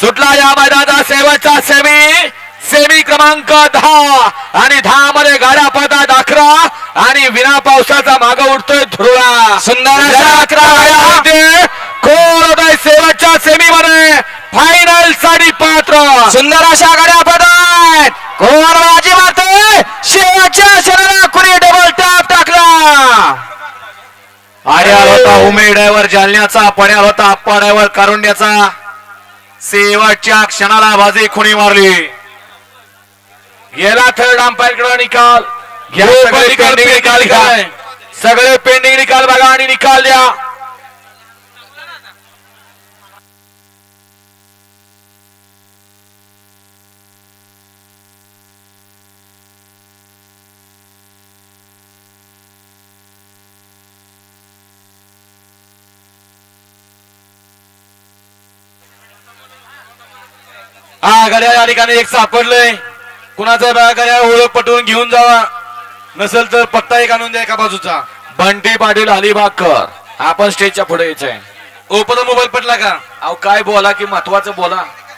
सुटला या मैदानाचा शेवटचा सेमी सेमी क्रमांक दहा. आणि दहा मध्ये गाड्या पदात अकरा आणि विना पावसाचा माग उठतोय ध्रुळा. सुंदर अकरा कोण शेवटच्या सेमी मध्ये? फायनलसाठी पात्र. सुंदर अशा गाड्या पदात कोण बाजी मारतोय? शेवटच्या क्षणाला कुणी डबल टॅप टाकला? आर्याल होता उमेश ड्रायव्हर जालन्याचा पड्याल होता अप्पा ड्रायव्हर कारुंड्याचा. शेवटच्या क्षणाला बाजी खुणी मारली. गेला थर्ड अंपायरकडे निकाल. सगळे पेंडिंग निकाल बघा आणि निकाल द्या. हा घड्याळ या ठिकाणी एक सापडलंय. कुणाचा घड्याळ ओळख पटवून घेऊन जावा. नसेल तर पत्ता एक आणून द्या एका बाजूचा. बंटी पाटील अलिबागकर. आपण स्टेजच्या पुढे यायचंय. ओपन मोबाईल पटला का? अहो काय बोला की महत्वाचं बोला.